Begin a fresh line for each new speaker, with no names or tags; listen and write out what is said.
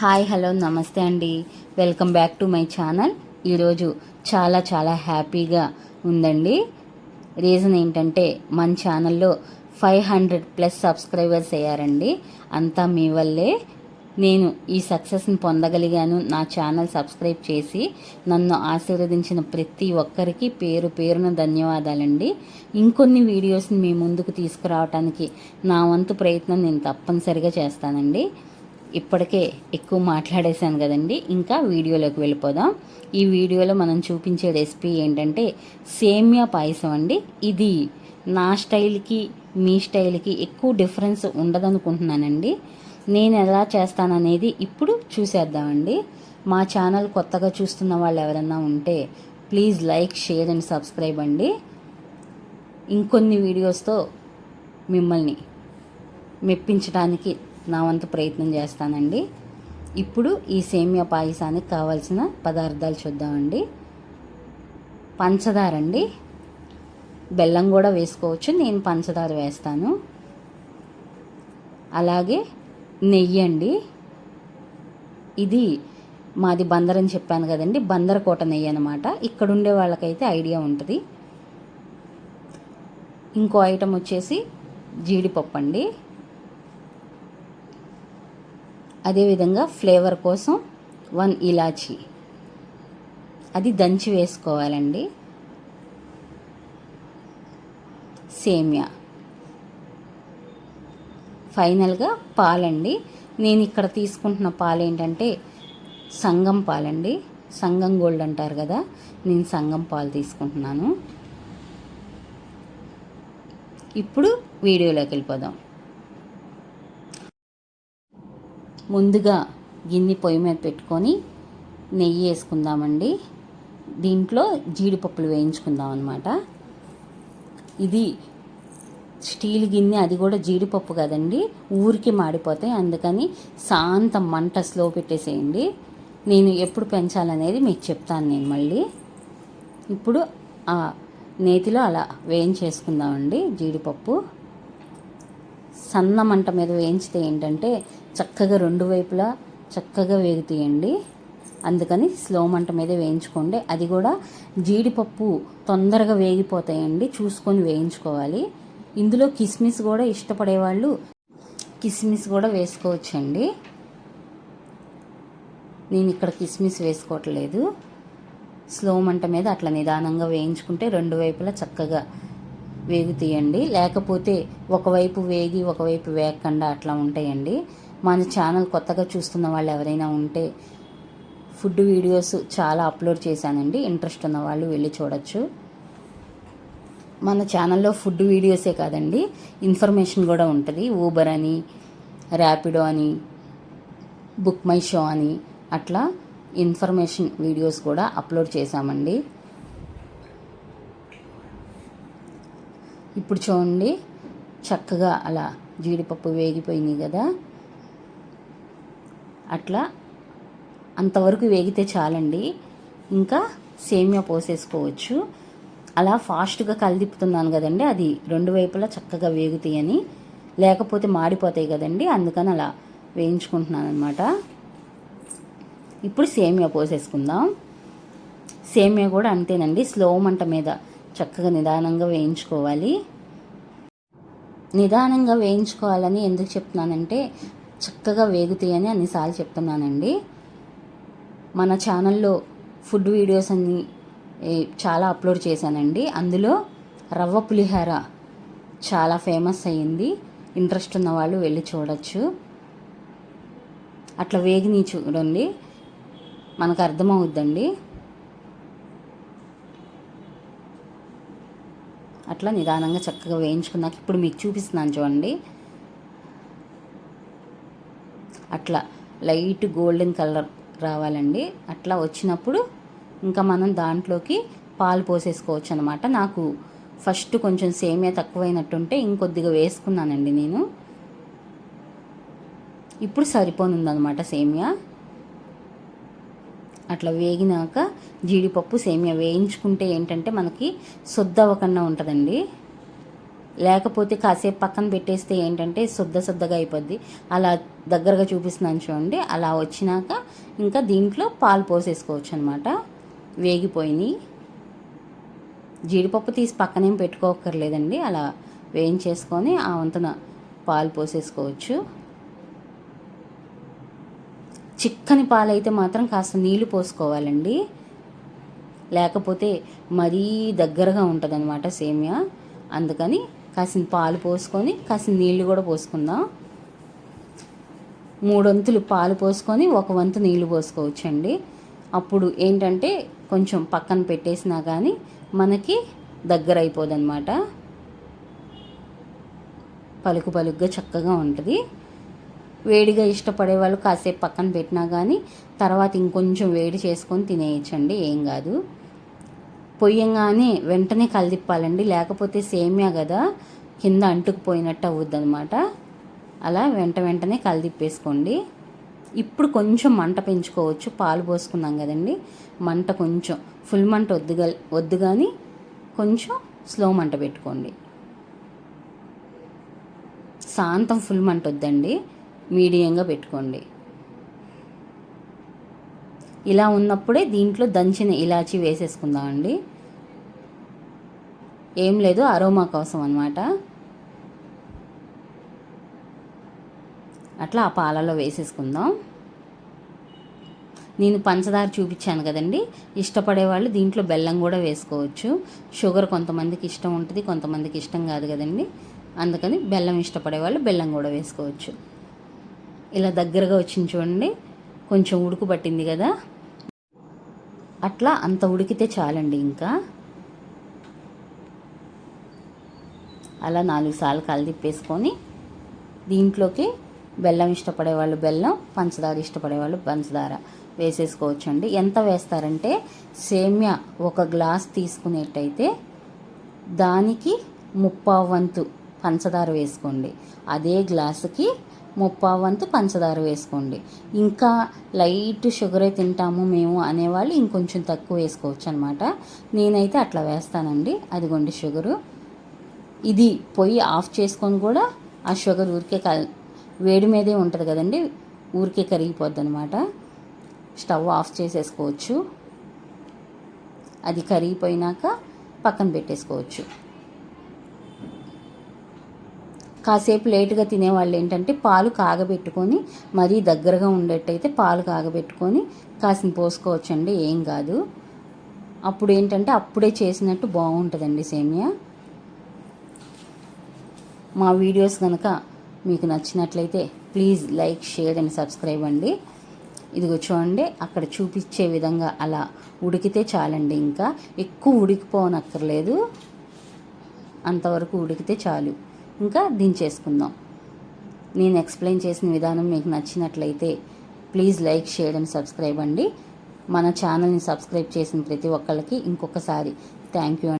Hi hello నమస్తే అండి. Welcome back to my channel. ఈరోజు చాలా చాలా హ్యాపీగా ఉందండి. రీజన్ ఏంటంటే మన ఛానల్లో ఫైవ్ హండ్రెడ్ ప్లస్ సబ్స్క్రైబర్స్ అయ్యారండి. అంతా మీ వల్లే. నేను ఈ సక్సెస్ని పొందగలిగాను. నా ఛానల్ సబ్స్క్రైబ్ చేసి నన్ను ఆశీర్వదించిన ప్రతి ఒక్కరికి పేరు పేరున ధన్యవాదాలండి. ఇంకొన్ని వీడియోస్ని మీ ముందుకు తీసుకురావడానికి నా వంతు ప్రయత్నం నేను తప్పనిసరిగా చేస్తానండి. ఇప్పటికే ఎక్కువ మాట్లాడేశాను కదండి. ఇంకా వీడియోలోకి వెళ్ళిపోదాం. ఈ వీడియోలో మనం చూపించే రెసిపీ ఏంటంటే సేమియా పాయసం అండి. ఇది నా స్టైల్కి మీ స్టైల్కి ఎక్కువ డిఫరెన్స్ ఉండదనుకుంటున్నానండి. నేను ఎలా చేస్తాననేది ఇప్పుడు చూసేద్దామండి. మా ఛానల్ కొత్తగా చూస్తున్న వాళ్ళు ఎవరైనా ఉంటే please like share and subscribe అండి. ఇంకొన్ని వీడియోస్తో మిమ్మల్ని మెప్పించడానికి నా వంతు ప్రయత్నం చేస్తానండి. ఇప్పుడు ఈ సేమియా పాయసానికి కావాల్సిన పదార్థాలు చూద్దామండి. పంచదార అండి. బెల్లం కూడా వేసుకోవచ్చు. నేను పంచదార వేస్తాను. అలాగే నెయ్యి అండి. ఇది మాది బందర్ అని చెప్పాను కదండి. బందరకోట నెయ్యి అనమాట ఇక్కడ ఉండే వాళ్ళకైతే ఐడియా ఉంటుంది. ఇంకో ఐటెం వచ్చేసి జీడిపప్పు అండి. అదేవిధంగా ఫ్లేవర్ కోసం వన్ ఇలాచీ. అది దంచి వేసుకోవాలండి. సేమియా. ఫైనల్గా పాలండి. నేను ఇక్కడ తీసుకుంటున్న పాలు ఏంటంటే సంగం పాలండి. సంగం గోల్డ్ అంటారు కదా నేను సంగం పాలు తీసుకుంటున్నాను. ఇప్పుడు వీడియోలోకి వెళ్ళిపోదాం. ముందుగా గిన్నె పొయ్యి మీద పెట్టుకొని నెయ్యి వేసుకుందామండి. దీంట్లో జీడిపప్పులు వేయించుకుందాం అనమాట ఇది స్టీల్ గిన్నె అది కూడా జీడిపప్పు కదండి. ఊరికి మాడిపోతాయి అందుకని శాంత మంట స్లో పెట్టేసేయండి. నేను ఎప్పుడు పెంచాలనేది మీకు చెప్తాను నేను మళ్ళీ. ఇప్పుడు ఆ నేతిలో అలా వేయించేసుకుందామండి జీడిపప్పు. సన్న మంట మీద వేయించితే ఏంటంటే చక్కగా రెండు వైపులా చక్కగా వేగుతాయండి. అందుకని స్లో మంట మీద వేయించుకోండి. అది కూడా జీడిపప్పు తొందరగా వేగిపోతాయండి. చూసుకొని వేయించుకోవాలి. ఇందులో కిస్మిస్ కూడా ఇష్టపడే వాళ్ళు కిస్మిస్ కూడా వేసుకోవచ్చండి. నేను ఇక్కడ కిస్మిస్ వేసుకోవట్లేదు. స్లో మంట మీద అట్లా నిదానంగా వేయించుకుంటే రెండు వైపులా చక్కగా వేగుతాయండి లేకపోతే ఒకవైపు వేగి ఒకవైపు వేగకుండా అట్లా ఉంటాయండి. మన ఛానల్ కొత్తగా చూస్తున్న వాళ్ళు ఎవరైనా ఉంటే ఫుడ్ వీడియోస్ చాలా అప్లోడ్ చేశానండి. ఇంట్రెస్ట్ ఉన్న వాళ్ళు వెళ్ళి చూడొచ్చు. మన ఛానల్లో ఫుడ్ వీడియోసే కాదండి. ఇన్ఫర్మేషన్ కూడా ఉంటుంది. ఊబర్ అని ర్యాపిడో అని బుక్ మై షో అని అట్లా ఇన్ఫర్మేషన్ వీడియోస్ కూడా అప్లోడ్ చేశామండి. ఇప్పుడు చూడండి. చక్కగా అలా జీడిపప్పు వేగిపోయినాయి కదా. అట్లా అంతవరకు వేగితే చాలండి. ఇంకా సేమియా పోసేసుకోవచ్చు. అలా ఫాస్ట్గా కలిదిప్పుతున్నాను కదండి. అది రెండు వైపులా చక్కగా వేగుతాయని. లేకపోతే మాడిపోతాయి కదండి. అందుకని అలా వేయించుకుంటున్నాను అనమాట ఇప్పుడు సేమియా పోసేసుకుందాం. సేమియా కూడా అంతేనండి. స్లో మంట మీద చక్కగా నిదానంగా వేయించుకోవాలి. నిదానంగా వేయించుకోవాలని ఎందుకు చెప్తున్నానంటే చక్కగా వేగుతాయని అన్నిసార్లు చెప్తున్నానండి. మన ఛానల్లో ఫుడ్ వీడియోస్ అన్ని చాలా అప్లోడ్ చేశానండి. అందులో రవ్వ పులిహార చాలా ఫేమస్ అయ్యింది. ఇంట్రెస్ట్ ఉన్న వాళ్ళు వెళ్ళి చూడొచ్చు. అట్లా వేగిని చూడండి. మనకు అర్థమవుద్దండి. అట్లా నిదానంగా చక్కగా వేయించుకున్నాక ఇప్పుడు మీకు చూపిస్తున్నాను చూడండి. అట్లా లైట్ గోల్డెన్ కలర్ రావాలండి. అట్లా వచ్చినప్పుడు ఇంకా మనం దాంట్లోకి పాలు పోసేసుకోవచ్చు అనమాట నాకు ఫస్ట్ కొంచెం సేమియా తక్కువైనట్టుంటే ఇంకొద్దిగా వేసుకున్నానండి నేను. ఇప్పుడు సరిపోనుందనమాట సేమియా. అట్లా వేగినాక జీడిపప్పు సేమియా వేయించుకుంటే ఏంటంటే మనకి శుద్ధ అవ్వకుండా ఉంటుందండి. లేకపోతే కాసేపు పక్కన పెట్టేస్తే ఏంటంటే శుద్ధ శుద్ధగా అయిపోద్ది. అలా దగ్గరగా చూపిస్తున్నాను చూడండి. అలా వచ్చినాక ఇంకా దీంట్లో పాలు పోసేసుకోవచ్చు అనమాట వేగిపోయినాయి జీడిపప్పు తీసి పక్కనేం పెట్టుకోకర్లేదండి అలా వేయించేసుకొని ఆ వంతన పాలు పోసేసుకోవచ్చు. చిక్కని పాలైతే మాత్రం కాస్త నీళ్ళు పోసుకోవాలండి. లేకపోతే మరీ దగ్గరగా ఉంటుంది అనమాట సేమియా. అందుకని కాసిన పాలు పోసుకొని కాసిన నీళ్ళు కూడా పోసుకుందాం. మూడొంతులు పాలు పోసుకొని ఒక వంతు నీళ్ళు పోసుకోవచ్చండి. అప్పుడు ఏంటంటే కొంచెం పక్కన పెట్టేసినా కానీ మనకి దగ్గర అయిపోదన్నమాట. పలుకు పలుకుగా చక్కగా ఉంటుంది. వేడిగా ఇష్టపడే వాళ్ళు కాసేపు పక్కన పెట్టినా కానీ తర్వాత ఇంకొంచెం వేడి చేసుకొని తినేయచ్చండి ఏం కాదు. పొయ్యంగానే వెంటనే కలిదిప్పాలండి లేకపోతే సేమియా కదా కింద అంటుకుపోయినట్టు అవుద్ది అనమాట అలా వెంట వెంటనే కలిదిప్పేసుకోండి. ఇప్పుడు కొంచెం మంట పెంచుకోవచ్చు పాలు పోసుకున్నాం కదండి మంట కొంచెం ఫుల్ మంట వద్దు వద్దు కానీ కొంచెం స్లో మంట పెట్టుకోండి. శాంతం ఫుల్ మంట వద్దండి. మీడియంగా పెట్టుకోండి. ఇలా ఉన్నప్పుడే దీంట్లో దంచిన ఇలాచి వేసేసుకుందామండి ఏం లేదు అరోమా కోసం అనమాట అట్లా ఆ పాలలో వేసేసుకుందాం. నేను పంచదార చూపించాను కదండి. ఇష్టపడే వాళ్ళు దీంట్లో బెల్లం కూడా వేసుకోవచ్చు. షుగర్ కొంతమందికి ఇష్టం ఉంటుంది కొంతమందికి ఇష్టం కాదు కదండి. అందుకని బెల్లం ఇష్టపడే వాళ్ళు బెల్లం కూడా వేసుకోవచ్చు. ఇలా దగ్గరగా వచ్చింది చూడండి. కొంచెం ఉడుకు పట్టింది కదా. అట్లా అంత ఉడికితే చాలండి ఇంకా. అలా నాలుగు సార్లు కలిదిప్పేసుకొని దీంట్లోకి బెల్లం ఇష్టపడే వాళ్ళు బెల్లం పంచదార ఇష్టపడే వాళ్ళు పంచదార వేసేసుకోవచ్చు అండి ఎంత వేస్తారంటే సేమ్యా ఒక గ్లాస్ తీసుకునేట్టయితే దానికి ముప్పావు వంతు పంచదార వేసుకోండి. అదే గ్లాసుకి ముప్పావు వంతు పంచదార వేసుకోండి. ఇంకా లైట్ షుగరే తింటాము మేము అనేవాళ్ళు ఇంకొంచెం తక్కువ వేసుకోవచ్చు అనమాట నేనైతే అట్లా వేస్తానండి. అదిగోండి షుగరు. ఇది పొయ్యి ఆఫ్ చేసుకొని కూడా ఆ షుగర్ ఊరికే కల్ వేడి మీదే ఉంటుంది కదండి ఊరికే కరిగిపోద్ది అనమాట స్టవ్ ఆఫ్ చేసేసుకోవచ్చు. అది కరిగిపోయినాక పక్కన పెట్టేసుకోవచ్చు. కాసేపు లేటుగా తినేవాళ్ళు ఏంటంటే పాలు కాగబెట్టుకొని మరీ దగ్గరగా ఉండేట్టయితే పాలు కాగబెట్టుకొని కాసిన పోసుకోవచ్చండి ఏం కాదు. అప్పుడు ఏంటంటే అప్పుడే చేసినట్టు బాగుంటుందండి సేమియా. మా వీడియోస్ కనుక మీకు నచ్చినట్లయితే please like share and subscribe అండి. ఇదిగో చూడండి అక్కడ చూపించే విధంగా అలా ఉడికితే చాలండి ఇంకా. ఎక్కువ ఉడికిపోనక్కర్లేదు. అంతవరకు ఉడికితే చాలు. ఇంకా దించేసుకుందాం. నేను ఎక్స్ప్లెయిన్ చేసిన విధానం మీకు నచ్చినట్లయితే please like share and subscribe అండి. మన ఛానల్ని సబ్స్క్రైబ్ చేసిన ప్రతి ఒక్కళ్ళకి ఇంకొకసారి థ్యాంక్ యూ